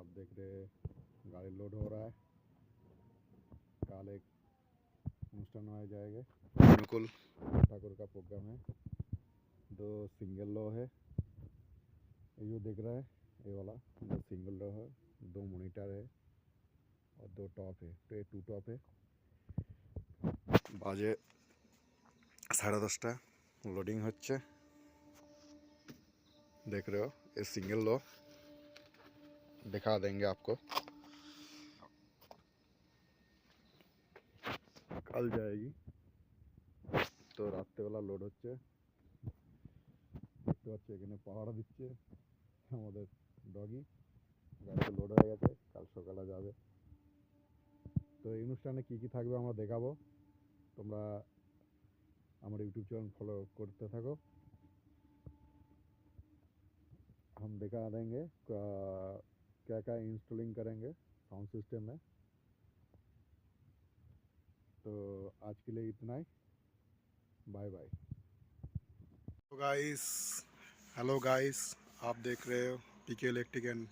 आप देख रहे गाड़ी लोड हो रहा है कल एक अनुष्ठान में जाएगा अनुकूल ठाकुर का प्रोग्राम है दो सिंगल लो है ये जो दिख रहा है ये वाला दो सिंगल लो है दो मॉनिटर है और दो टॉप है तो ये टू टॉप है বাজে সাড়ে দশটা লোডিং হচ্ছে देख रहे हो ये सिंगल लो दिखा देंगे आपको कल जाएगी তো রাত্রেবেলা লোড হচ্ছে দেখতে পাচ্ছি এখানে পাহাড়া দিচ্ছে আমাদের ডগি গাড়িতে লোড হয়ে গেছে কাল সকালে যাবে তো এই অনুষ্ঠানে কী কী থাকবে আমরা দেখাবো তোমরা আমার ইউটিউব চ্যানেল ফলো করতে থাকো हम दिखा देंगे का- क्या क्या इंस्टॉलिंग करेंगे साउंड सिस्टम में तो आज के लिए इतना ही बाय बाय तो गाइस हेलो गाइस आप देख रहे हो PK electric and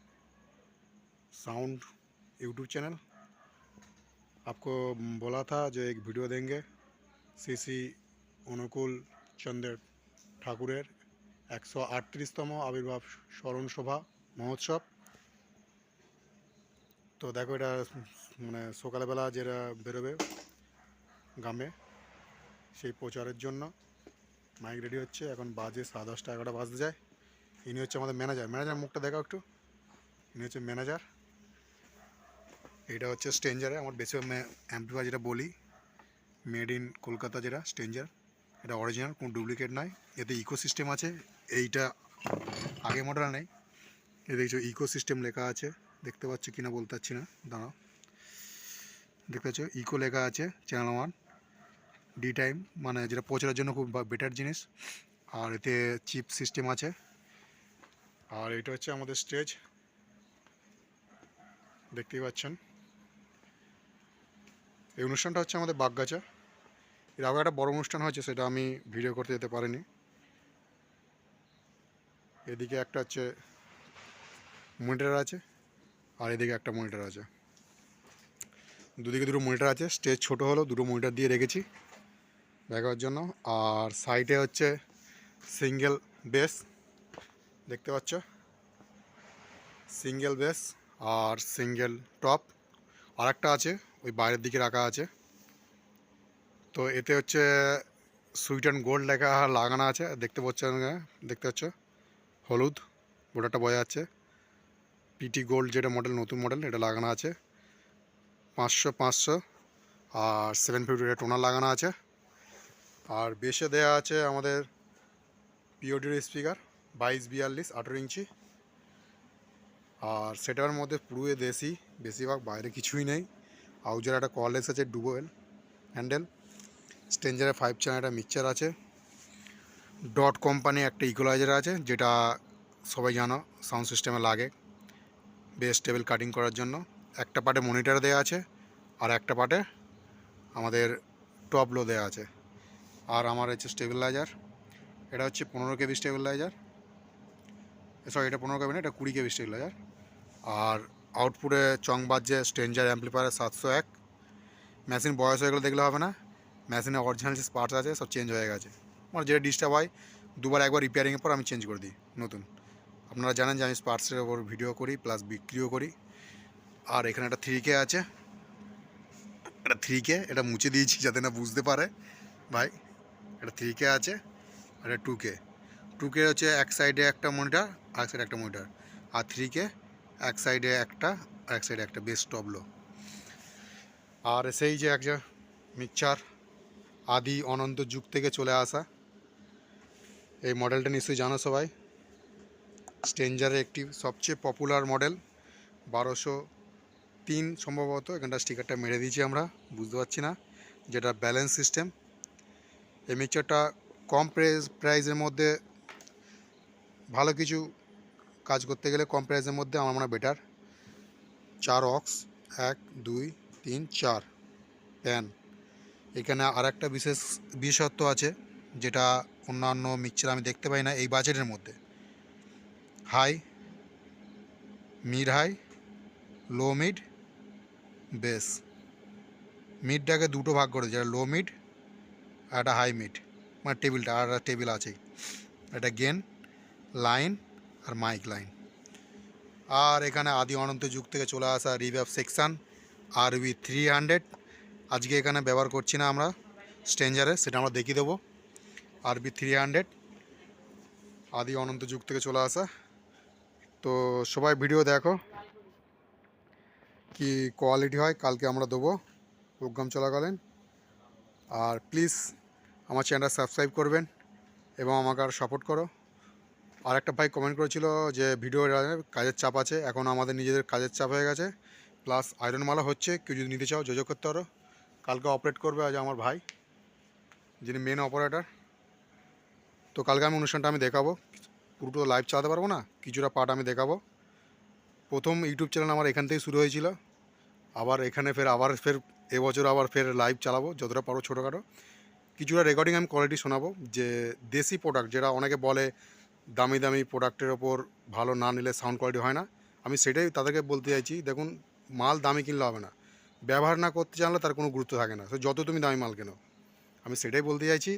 sound YouTube channel आपको बोला था जो एक वीडियो देंगे सीसी অনুকূল চন্দ্র ঠাকুরের একশো আটত্রিশতম আবির্ভাব স্মরণ সভা মহোৎসব তো দেখো এটা মানে সকালবেলা যেটা বেরোবে গ্রামে, সেই প্রচারের জন্য। মাইক রেডি হচ্ছে, এখন বাজে সাড়ে দশটা, এগারোটা বাজতে যায়। ইনি হচ্ছে আমাদের ম্যানেজার। ম্যানেজার, মুখটা দেখাও একটু। ইনি হচ্ছে ম্যানেজার। এটা হচ্ছে স্ট্রেঞ্জারে, আমার বেশি অ্যাম্পলিফাই যেটা বলি, মেড ইন কলকাতা যেটা, স্ট্রেঞ্জার। এটা অরিজিনাল, কোনো ডুপ্লিকেট নয়। এতে ইকো সিস্টেম আছে, এইটা আগে মডেল নেই। এ দেখছ ইকো সিস্টেম লেখা আছে। দেখতে পাচ্ছ কিনা বলতে পারছি না। দাঁড়াও। দেখতে পাচ্ছ? ইকো লেখা আছে চ্যানেল ওয়ান ডি টাইম মানে যেটা প্রচারের জন্য খুব বেটার জিনিস। আর এতে চিপ সিস্টেম আছে। আর এটা হচ্ছে আমাদের স্টেজ দেখতেই পাচ্ছেন। এই অনুষ্ঠানটা হচ্ছে আমাদের বাগগাছা। এর আগে একটা বড় অনুষ্ঠান হয়েছে, সেটা আমি ভিডিও করতে যেতে পারিনি। এদিকে একটা হচ্ছে মনিটর আছে। আর এদিকে একটা মনিটর আছে। দুদিকে দুটো মনিটর আছে, স্টেজ ছোট হলো, দুটো মনিটর দিয়ে রেখেছি দেখার জন্য। আর সাইডে হচ্ছে সিঙ্গেল বেস, দেখতে পাচ্ছ? সিঙ্গেল বেস আর সিঙ্গেল টপ। আর একটা আছে, ওই বাইরের দিকে রাখা আছে। তো এতে হচ্ছে সুইট অ্যান্ড গোল্ড লেখা লাগানো আছে, দেখতে পাচ্ছ দেখতে পাচ্ছ? হলুদ, বোর্ডারটা বোঝা যাচ্ছে। পিটি গোল্ড যেটা মডেল নতুন মডেল এটা লাগানো আছে। পাঁচশো পাঁচশো। আর সেভেন ফিফটি টোনার লাগানো আছে। আর বেশে দেয়া আছে আমাদের পিওডির স্পিকার বাইশ, বিয়াল্লিশ, আঠেরো ইঞ্চি। আর সেটার মধ্যে পুরোই দেশি, বেশিরভাগ বাইরে কিছুই নেই। আউজার একটা কলেজ আছে ডুবোয়েল হ্যান্ডেল স্টেঞ্জারের ফাইভ চ্যানেল একটা মিক্সচার আছে। ডট কোম্পানি একটা ইকোলাইজার আছে, যেটা সবাই জানো সাউন্ড সিস্টেমে লাগে। বেস টেবিল কাটিং করার জন্য। একটা পার্টে মনিটর দেওয়া আছে আর একটা পার্টে আমাদের টপ লো দেওয়া আছে। আর আমার হচ্ছে স্টেবিলাইজার, এটা হচ্ছে পনেরো কেবি স্টেবিলাইজার। সরি, এটা পনেরো কেবি না, এটা কুড়ি কেবি স্টেবিলাইজার। আর আউটপুটে চং বাজছে স্টেঞ্জার অ্যাম্পলিফায়ার সাতশো এক। মেশিন বয়স হয়ে গেলে দেখলে হবে না। মেশিনে অরিজিনাল যে পার্টস আছে সব চেঞ্জ হয়ে গেছে। আমার যেটা ডিস্টার্ব হয়, দুবার একবার রিপেয়ারিংয়ের পর আমি চেঞ্জ করে দিই, নতুন। আপনারা জানেন যে আমি পার্টসের ওপর ভিডিও করি প্লাস বিক্রিও করি। আর এখানে একটা থ্রি কে আছে। এটা থ্রি কে এটা মুছে দিয়েছি যাতে না বুঝতে পারে ভাই। এটা থ্রি কে আছে, আর এটা টু কে টু কে হচ্ছে এক সাইডে একটা মনিটার আর এক সাইডে একটা মনিটার আর থ্রি কে এক সাইডে একটা আর এক সাইডে একটা বেস্ট টবলো আর সেই যে একটা মিক্সচার আদি অনন্ত যুগ থেকে চলে আসা। এই মডেলটা নিশ্চয়ই জানো সবাই। স্টেঞ্জারের একটি সবচেয়ে পপুলার মডেল বারোশো তিন সম্ভবত। এখানটা স্টিকারটা মেরে দিয়েছি আমরা, বুঝতে পারছি না, যেটা ব্যালেন্স সিস্টেম এই মিক্সারটা কম প্রাইস প্রাইসের মধ্যে ভালো কিছু কাজ করতে গেলে কম প্রাইসের মধ্যে আমার মনে বেটার চার অক্স এক, দুই, তিন, চার প্যান এখানে আর একটা বিশেষ বিশেষত্ব আছে, যেটা অন্যান্য মিক্সচার আমি দেখতে পাই না এই বাজেটের মধ্যে। High mid high low mid, bass. মিডটাকে দুটো ভাগ করে যেটা লো মিড আর একটা হাই মিড। মানে টেবিলটা, আর একটা টেবিল আছেই। একটা গেন, লাইন আর মাইক লাইন। আর এখানে আদি অনন্ত যুগ থেকে চলে আসা রিভ্যাপ সেকশান আর উই থ্রি হান্ড্রেড আজকে এখানে ব্যবহার করছি না আমরা, স্ট্রেঞ্জারে, সেটা আমরা দেখিয়ে দেবো। আর বি থ্রি হান্ড্রেড আদি অনন্ত যুগ থেকে চলে আসা তো সবাই ভিডিও দেখো। কি কোয়ালিটি হয়, কালকে আমরা দেবো প্রোগ্রাম চলাকালীন। আর প্লিজ আমার চ্যানেলটা সাবস্ক্রাইব করবেন এবং আমাকে আর সাপোর্ট করো। আর একটা ভাই কমেন্ট করেছিল যে ভিডিও কাজের চাপ আছে, এখন আমাদের নিজেদের কাজের চাপ হয়ে গেছে। প্লাস আয়রন মালা হচ্ছে, কেউ যদি নিতে চাও যোগাযোগ করতে পারো। কালকে অপারেট করবে আজ আমার ভাই, যিনি মেন অপারেটর তো কালকে আমি অনুষ্ঠানটা আমি দেখাবো। পুরোটা লাইভ চালাতে পারব না, কিছুটা পার্ট আমি দেখাবো। প্রথম ইউটিউব চ্যানেল আমার এখান থেকে শুরু হয়েছিল। আবার এখানে ফের, আবার ফের এবছর আবার ফের লাইভ চালাবো, যতটা পারব ছোটোখাটো। কিছুটা রেকর্ডিং আমি কোয়ালিটি শোনাবো, যে দেশি প্রোডাক্ট যেটা অনেকে বলে দামি দামি প্রোডাক্টের ওপর ভালো না নিলে সাউন্ড কোয়ালিটি হয় না। আমি সেটাই তাদেরকে বলতে চাইছি, দেখুন, মাল দামি কিনলে হবে না। ব্যবহার না করতে জানলে তার কোনো গুরুত্ব থাকে না। যত তুমি দামি মাল কেনো। আমি সেটাই বলতে চাইছি।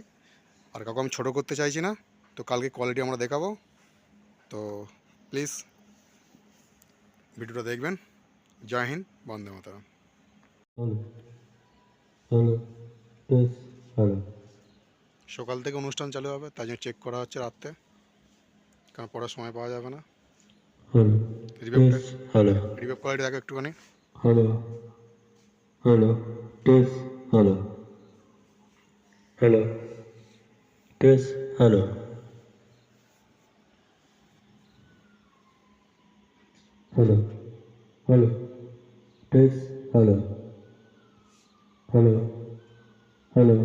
আর কাউকে আমি ছোটো করতে চাইছি না। তো কালকে কোয়ালিটি আমরা দেখাবো। তো প্লিজ ভিডিওটা দেখবেন। জয় হিন্দ বন্দে মাতারাম। সকাল থেকে অনুষ্ঠান চালু হবে তাই জন্য চেক করা হচ্ছে রাত্রে। কারণ পড়ার সময় পাওয়া যাবে না। হ্যালো রিভাইভ কোয়ালিটি দেখো একটুখানি। Hello hello test hello. Hello test hello. Hello hello test hello hello hello